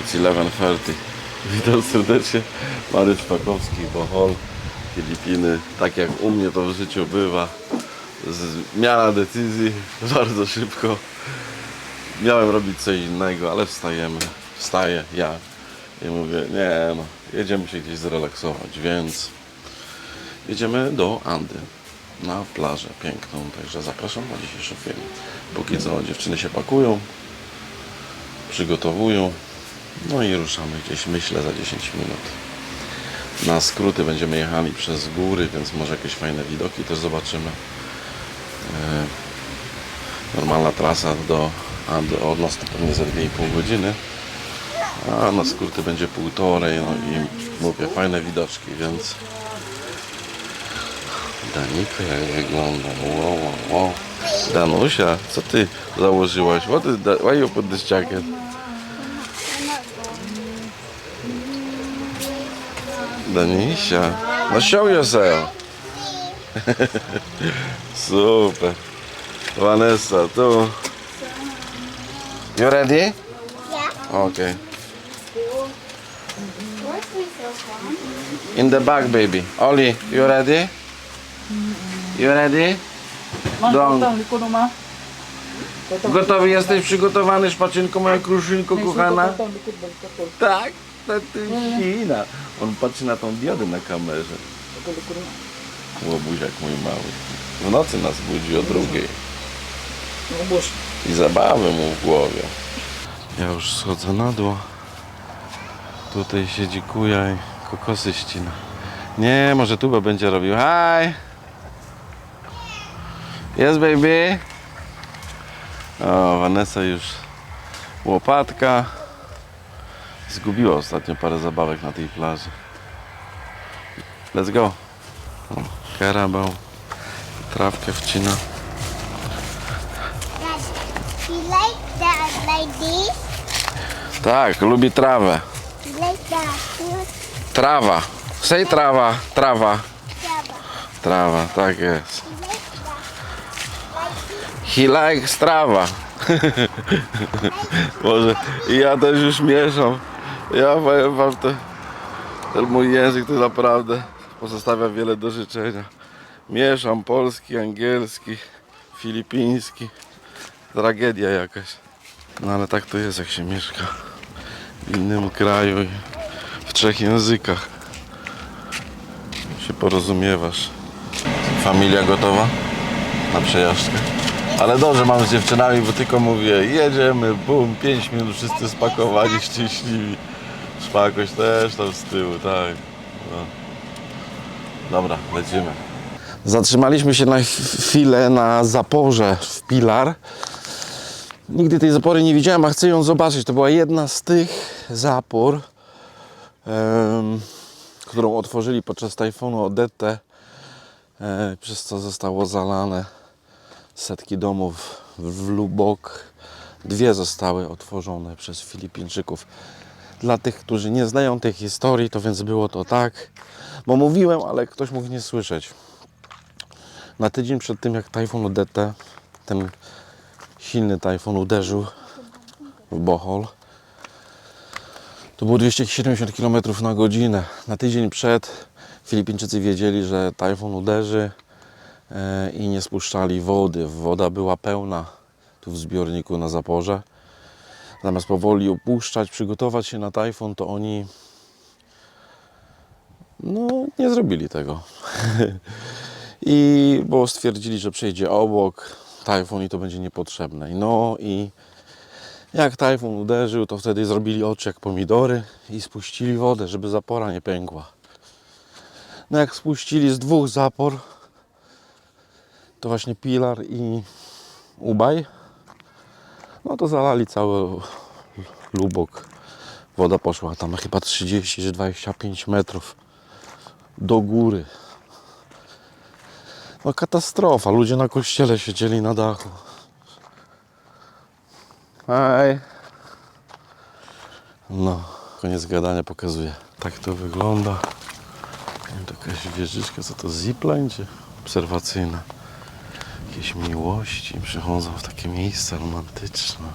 It's 11.30. Witam serdecznie. Mariusz Pakowski, Bohol, Filipiny. Tak jak u mnie to w życiu bywa. Zmiana decyzji bardzo szybko. Miałem robić coś innego, ale wstajemy. Wstaję ja i mówię, nie no, jedziemy się gdzieś zrelaksować, więc jedziemy do Andy na plażę piękną, także zapraszam na dzisiejszy film. Póki co dziewczyny się pakują, przygotowują, no i ruszamy gdzieś, myślę, za 10 minut. Na skróty będziemy jechali przez góry, więc może jakieś fajne widoki też zobaczymy. E, Normalna trasa do Andy od nas to pewnie za 2,5 godziny, a na skróty będzie półtorej, no i mówię, fajne widoczki, więc Daniko jak wygląda, wow, wow, wow. Danusia, co ty założyłaś? What is that? Why you put this jacket? Danisia, no show yourself. Super. Vanessa, tu. You ready? Yeah. Okay. In the back, baby. Oli, you ready? You ready? Dong. likod mo. Gotowy jesteś? Przygotowany, szpaczynko, moja kruszynko kochana? Baliktad to. Tak, tatuśina. On patrzy na tą diodę na kamerze. Łobuziak mój mały. W nocy nas budzi o drugiej. Ubus. I zabawy mu w głowie. Ja już schodzę na dół. Tutaj siedzi kuja i kokosy ścina. Nie, może tuba będzie robił. Hi! Yes, baby! O, Vanessa już łopatka. Zgubiła ostatnio parę zabawek na tej plaży. Let's go. O, karabał. Trawkę wcina. Tak, lubi trawę. Trawa. Say trawa, trawa. Trawa, tak jest. He likes trawa. Może i ja też już mieszam. Ja powiem wam, to, ten mój język to naprawdę pozostawia wiele do życzenia. Mieszam polski, angielski, filipiński. Tragedia jakaś. No ale tak to jest jak się mieszka w innym kraju i w trzech językach. Się porozumiewasz. Familia gotowa na przejażdżkę? Ale dobrze mam z dziewczynami, bo tylko mówię, jedziemy, bum, 5 minut, wszyscy spakowani, szczęśliwi. Szpakoś też tam z tyłu, tak. No. Dobra, lecimy. Zatrzymaliśmy się na chwilę na zaporze w Pilar. Nigdy tej zapory nie widziałem, a chcę ją zobaczyć. To była jedna z tych zapór, em, którą otworzyli podczas tajfunu Odette, e, przez co zostało zalane setki domów w Lubok. Dwie zostały otworzone przez Filipińczyków. Dla tych, którzy nie znają tej historii, to więc było to tak, bo mówiłem, ale ktoś mógł nie słyszeć. Na tydzień przed tym, jak tajfun Odette, ten silny tajfun uderzył w Bohol, to było 270 km na godzinę. Na tydzień przed Filipińczycy wiedzieli, że tajfun uderzy i nie spuszczali wody. Woda była pełna tu w zbiorniku na zaporze. Zamiast powoli opuszczać, przygotować się na tajfun, to oni no, nie zrobili tego. I bo stwierdzili, że przejdzie obok tajfun i to będzie niepotrzebne. No i jak tajfun uderzył, to wtedy zrobili oczy jak pomidory i spuścili wodę, żeby zapora nie pękła. No jak spuścili z dwóch zapor, to właśnie Pilar i Ubaj, no to zalali cały Lubok. Woda poszła tam chyba 30 czy 25 metrów do góry. No katastrofa, ludzie na kościele siedzieli na dachu. Hej. No, koniec gadania pokazuje. Tak to wygląda. Nie wiem, to jakaś wieżyczka, co to zipline czy obserwacyjna? Jakieś miłości przychodzą w takie miejsca romantyczne.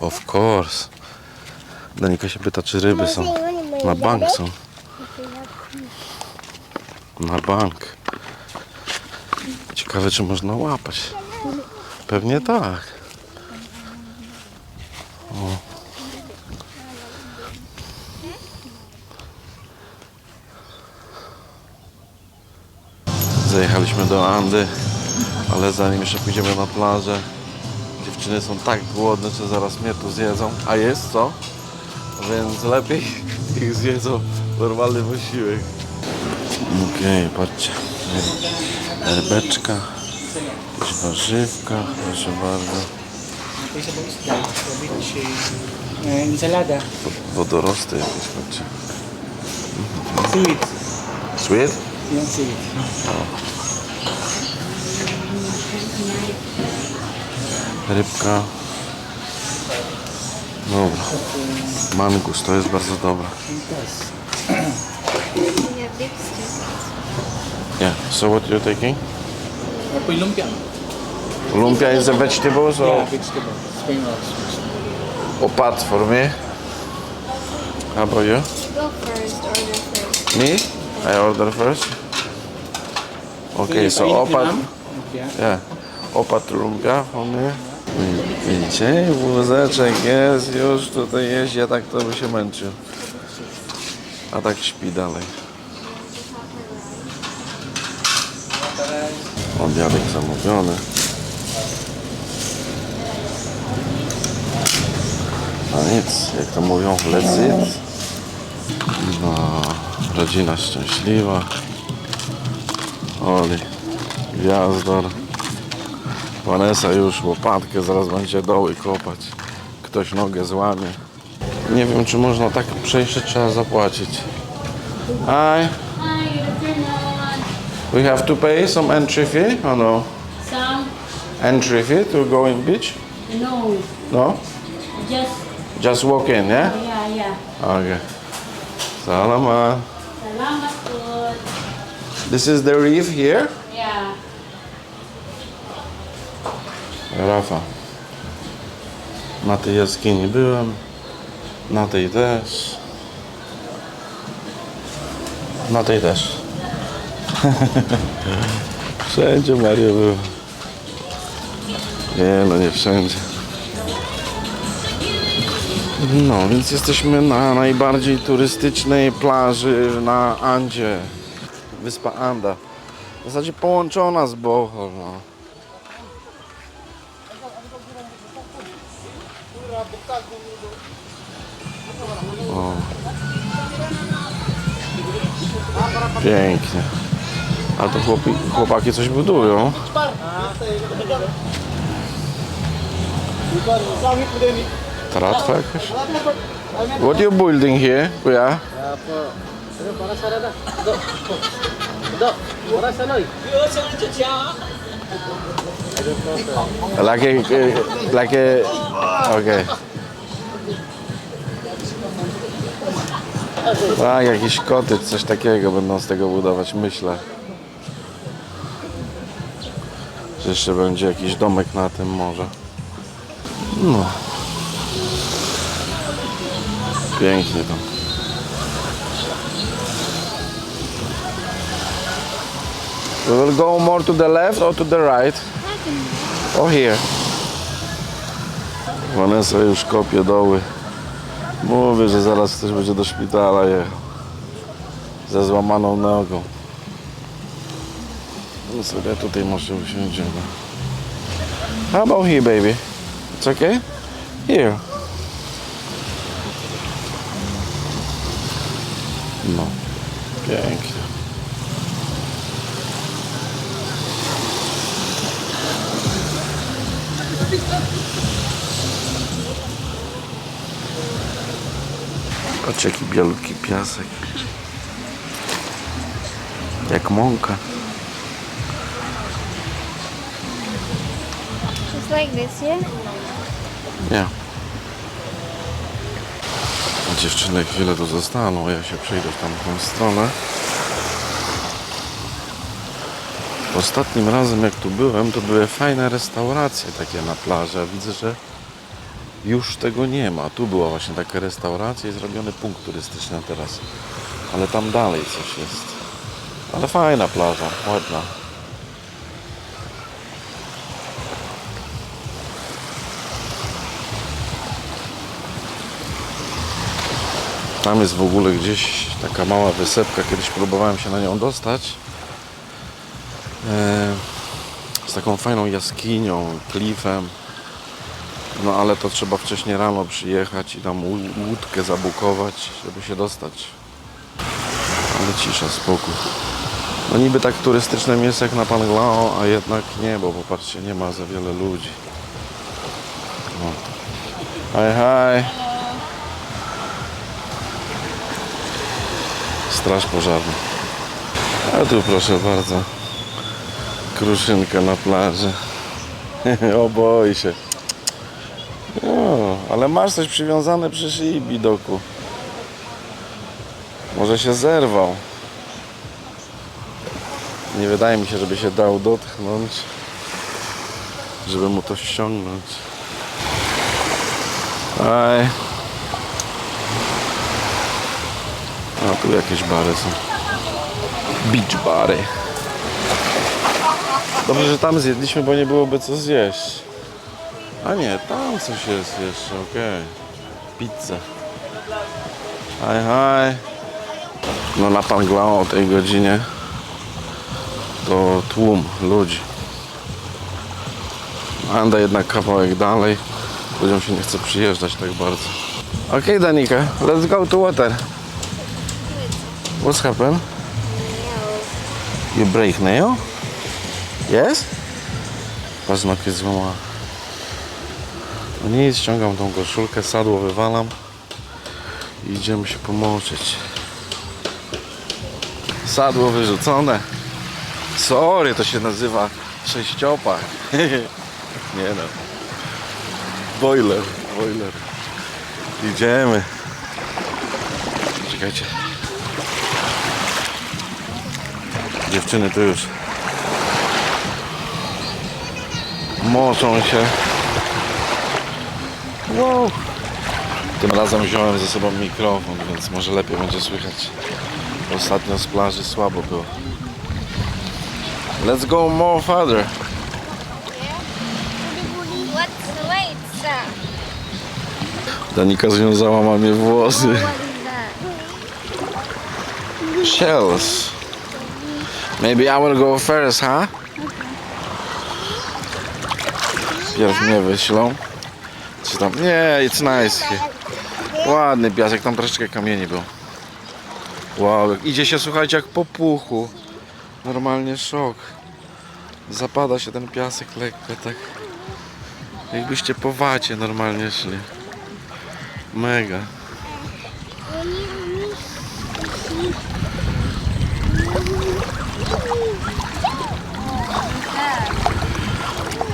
Of course. Danika się pyta, czy ryby są. Na bank są. Na bank. Ciekawe, czy można łapać. Pewnie tak. Zajechaliśmy do Andy, ale zanim jeszcze pójdziemy na plażę, dziewczyny są tak głodne, że zaraz mnie tu zjedzą. A jest co? Więc lepiej ich zjedzą normalny posiłek. Okej, patrzcie. Herbeczka, warzywka, proszę bardzo. Ensalada. Wodorosty jakieś, patrzcie. Seaweed. Sweet? Seaweed. Rybka. Dobra. Mangus, to jest bardzo dobre. Yeah, so what you're taking? Or lumpia. Lumpia is a vegetable, so Yeah, vegetable. Spring rolls. or for me. How about you? Go first, order first. Me? I order first. Okay, so opat. Yeah. Opat lumpia for me. Widzicie, wózeczek jest, już tutaj jest, ja tak to by się męczył. A tak śpi dalej. Obiadek zamówiony. A nic, jak to mówią, let's eat. No, rodzina szczęśliwa. Oli, gwiazdor. Vanessa już łopatkę, zaraz będzie doły kopać. Ktoś nogę złamie. Nie wiem, czy można tak przejść, czy trzeba zapłacić. Hi, we have to pay some entry fee? Oh no. Some? Entry fee to go in beach? No, No? just, Just walk in, yeah? yeah, yeah. Okay. Salamat. Salamat po. This is the reef here? Yeah. Rafa. Na tej jaskini byłem. Na tej też. Na tej też. wszędzie Mario był. Nie no, nie wszędzie. No, więc jesteśmy na najbardziej turystycznej plaży na Andzie. Wyspa Anda. W zasadzie połączona z Bohol, no. Pięknie. A to chłopi, chłopaki coś budują. Tratwa jakaś? What you building here? Yeah. Like a, like a, okay. Tak, jakiś kotyc, coś takiego będą z tego budować, myślę. Że jeszcze będzie jakiś domek na tym może. No. Pięknie tam. We will go more to the left or to the right? Or here? Vanessa już kopie doły. Mówię, że zaraz ktoś będzie do szpitala jechał. Ze złamaną nogą. No sobie tutaj może usiądziemy. How about here, baby? It's okay? Here. No. Pięknie. Patrz jaki bielutki piasek. Jak mąka. Just like this, yeah? Nie. Dziewczyny chwilę tu zostaną, ja się przejdę w tamtą stronę. Ostatnim razem jak tu byłem, to były fajne restauracje takie na plaży, a widzę, że już tego nie ma. Tu była właśnie taka restauracja i zrobiony punkt turystyczny teraz. Ale tam dalej coś jest. Ale fajna plaża, ładna. Tam jest w ogóle gdzieś taka mała wysepka. Kiedyś próbowałem się na nią dostać. E, z taką fajną jaskinią, klifem. No ale to trzeba wcześniej rano przyjechać i tam łó- łódkę zabukować, żeby się dostać. Ale cisza, spokój. No niby tak turystyczne miejsce jak na Panglao, a jednak nie, bo popatrzcie, nie ma za wiele ludzi. No. Hej, hej. Straż pożarna. A tu proszę bardzo. Kruszynka na plaży. o boi się. O, ale masz coś przywiązane przy szyi, bidoku. Może się zerwał. Nie wydaje mi się, żeby się dał dotknąć. Żeby mu to ściągnąć. Aj. A tu jakieś bary są. Beach bary. Dobrze, że tam zjedliśmy, bo nie byłoby co zjeść. A nie, tam coś jest jeszcze, okej. Pizza. Hi, hi. No na Panglao o tej godzinie to tłum ludzi. Anda jednak kawałek dalej. Ludziom się nie chce przyjeżdżać tak bardzo. Okej, Danika, let's go to water. What's happened? You break nail? Yes? Paznokieć złamała. No nic, ściągam tą koszulkę, sadło wywalam i idziemy się pomoczyć. Sadło wyrzucone. Sorry, to się nazywa sześciopak. Nie no. Boiler, boiler. Idziemy. Czekajcie. Dziewczyny tu już moczą się. Wow. Tym razem wziąłem ze sobą mikrofon, więc może lepiej będzie słychać. Ostatnio z plaży słabo było. Let's go more further. Danika związała mamie włosy. Shells. Maybe I will go first, huh? Pierw mnie wyślą. Czy tam... Nie, it's nice. Ładny piasek, tam troszeczkę kamieni był. Wow, idzie się słuchajcie jak po puchu. Normalnie szok. Zapada się ten piasek lekko, tak. Jakbyście po wacie normalnie szli. Mega.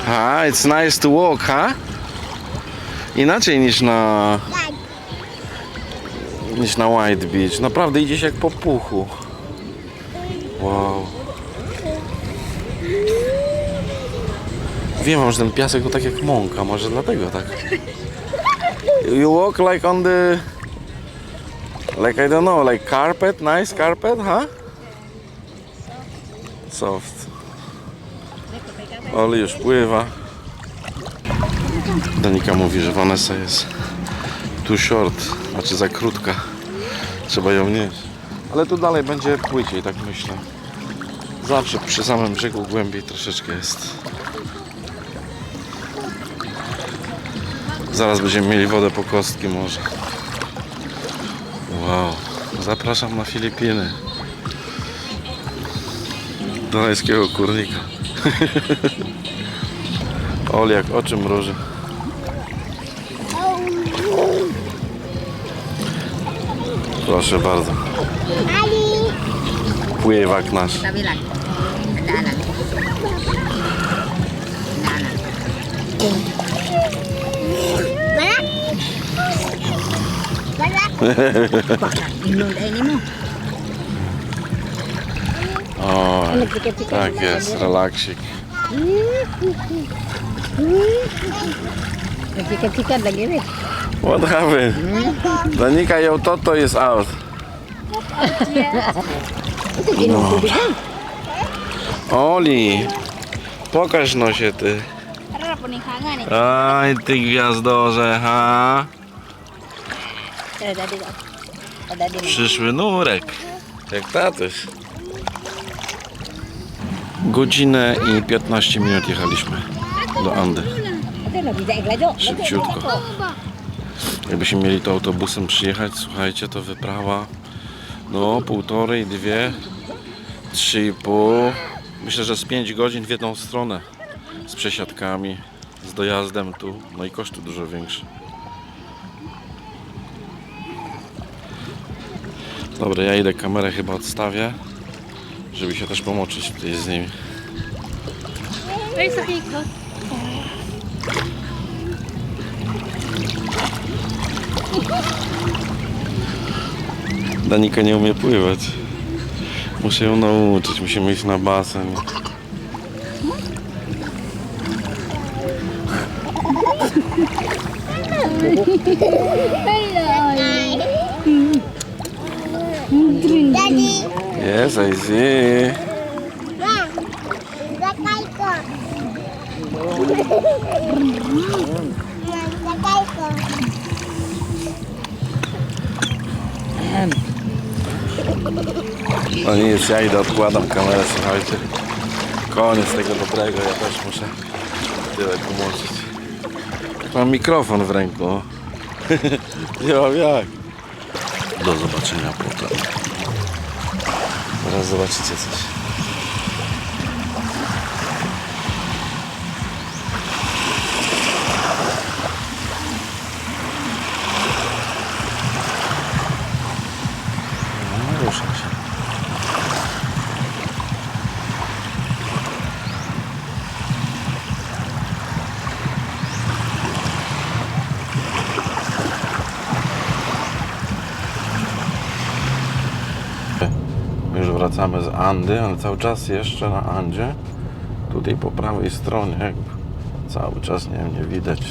A, it's nice to walk, ha? Inaczej niż na niż na White Beach. Naprawdę idzie się jak po puchu. Wow. Wiem, że ten piasek to tak jak mąka, może dlatego tak. You walk like on the like I don't know, like carpet, nice carpet, huh? Soft. Oli już pływa. Danika mówi, że Vanessa jest too short, znaczy za krótka. Trzeba ją nieść. Ale tu dalej będzie płyciej, tak myślę. Zawsze przy samym brzegu głębiej troszeczkę jest. Zaraz będziemy mieli wodę po kostki może. Wow. Zapraszam na Filipiny. Do kurnika. Ol jak oczy mruży. Proszę bardzo. Pływak nasz. Kabilang. Daanan. Daanan. Baka, inunday ni mo. O, Tak jest, relaksik. Nagsikat-sikat lagi rin. What happened? Danica, your toto is out. Yan. Oli, pokaż no się ty. Aj, ty gwiazdorze, ha? Przyszły nurek. Jak tatuś. Godzinę i 15 minut jechaliśmy do Andy. Szybciutko. Jakbyśmy mieli to autobusem przyjechać, słuchajcie, to wyprawa no półtorej, dwie, trzy i pół. Myślę, że z 5 godzin w jedną stronę. Z przesiadkami, z dojazdem tu, no i koszty dużo większe. Dobra, ja idę kamerę chyba odstawię, żeby się też pomoczyć tutaj z nimi. Where's the cake? Danika nie umie pływać. Muszę ją nauczyć, musimy iść na basen. Daddy, Yes, I see. ma, sakay ko. Ma, sakay ko. No nic, ja idę, odkładam kamerę, słuchajcie. Koniec tego dobrego, ja też muszę tyle pomoczyć. Mam mikrofon w ręku. Nie mam jak. Do zobaczenia potem. Coś. Andy, ale cały czas jeszcze na Andzie. Tutaj po prawej stronie cały czas nie, nie widać.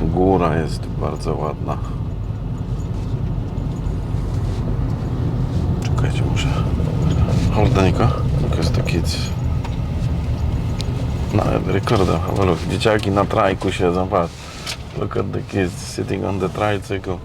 Góra jest bardzo ładna. Czekajcie, muszę. Hold Danica, because the kids. No, recorder, have a. Dzieciaki na trajku siedzą, patrz. Look at the kids sitting on the tricycle.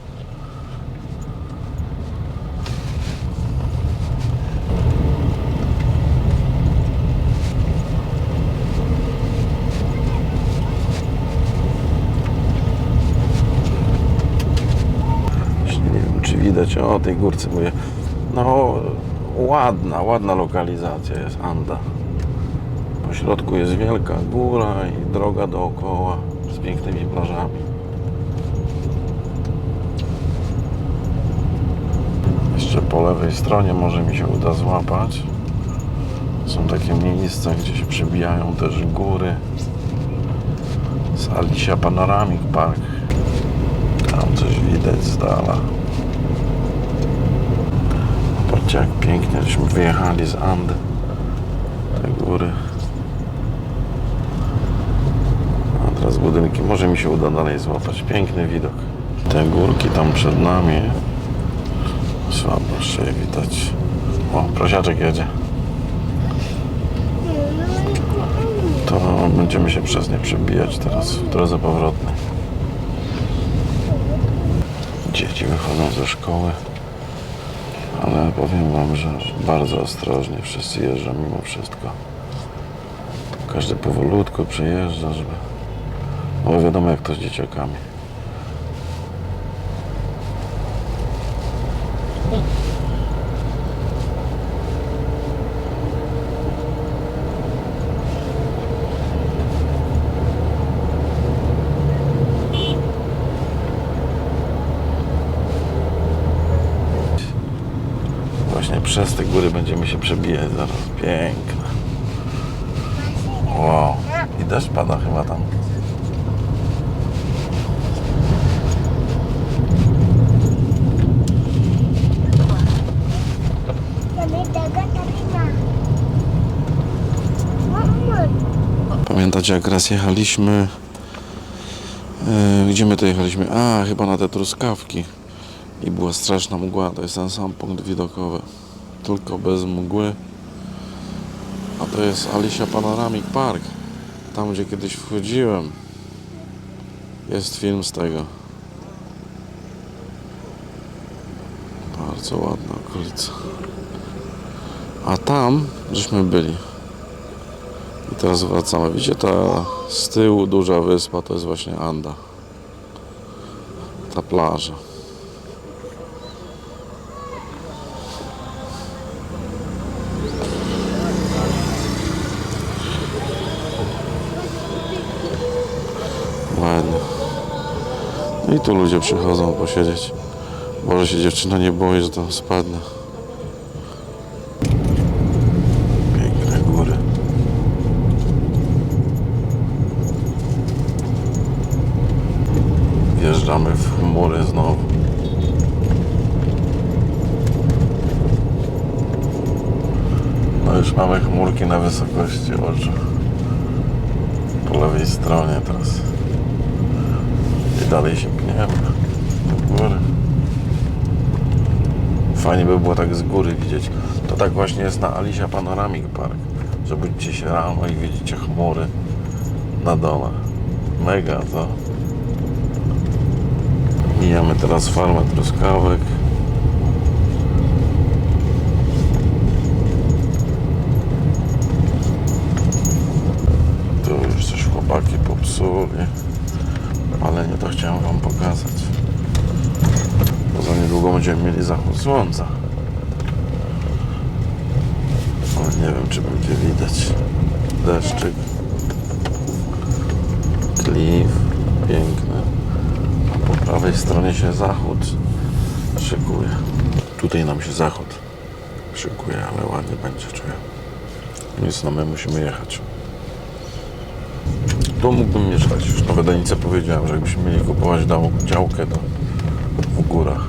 Właśnie nie wiem, czy widać o tej górce mówię. No, ładna, ładna lokalizacja jest Anda. Po środku jest wielka góra i droga dookoła z pięknymi plażami. Jeszcze po lewej stronie może mi się uda złapać. Są takie miejsca, gdzie się przebijają też góry. Z Alicia Panoramic Park. Tam coś widać z dala. Patrzcie jak pięknie, żeśmy wyjechali z Andy. Te góry. A teraz budynki. Może mi się uda dalej złapać. Piękny widok. Te górki tam przed nami. Słabo jeszcze je widać. O, prosiaczek jedzie. To będziemy się przez nie przebijać teraz w drodze powrotnej. Dzieci wychodzą ze szkoły, ale powiem Wam, że bardzo ostrożnie wszyscy jeżdżą mimo wszystko. Każdy powolutku przejeżdża, żeby... Bo wiadomo jak to z dzieciakami. przez te góry będziemy się przebijać zaraz. Piękne. Wow. I deszcz pada chyba tam. Pamiętacie jak raz jechaliśmy? E, gdzie my to jechaliśmy? A, chyba na te truskawki. I była straszna mgła, to jest ten sam punkt widokowy. Tylko bez mgły A to jest Alicia Panoramic Park Tam gdzie kiedyś wchodziłem Jest film z tego Bardzo ładna okolica A tam żeśmy byli i teraz wracamy. Widzicie, ta z tyłu duża wyspa to jest właśnie Anda. Ta plaża. Ładnie. No i tu ludzie przychodzą posiedzieć. Może się dziewczyna nie boi, że tam spadnę. Piękne góry. Wjeżdżamy w chmury znowu. No już mamy chmurki na wysokości oczu. Po lewej stronie teraz. I dalej się pniemy do góry. Fajnie by było tak z góry widzieć. To tak właśnie jest na Alicia Panoramic Park. Że budzicie się rano i widzicie chmury na dole. Mega to. Mijamy teraz farmę truskawek. Tu już coś chłopaki popsuli. Ale nie to chciałem wam pokazać. Bo za niedługo będziemy mieli zachód słońca. Ale nie wiem czy będzie widać. Deszczyk. Klif. Piękny. Po prawej stronie się zachód szykuje. Tutaj nam się zachód szykuje, ale ładnie będzie, czuję. Nic, no my musimy jechać. Tu mógłbym mieszkać. Już na Wedenice powiedziałem, że jakbyśmy mieli kupować działkę, to w górach.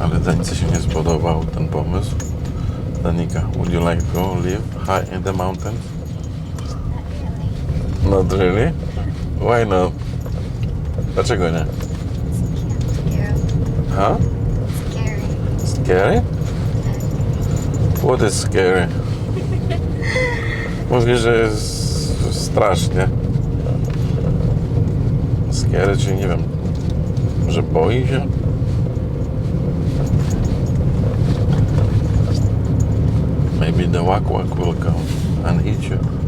Ale Danice się nie spodobał ten pomysł. Danika, would you like to live high in the mountains? Not really? Why not? Dlaczego nie? Huh? Scary? What is scary? Mówi, że jest strasznie. Scary, czyli nie wiem, że boi się? Maybe the wak wak will come and eat you.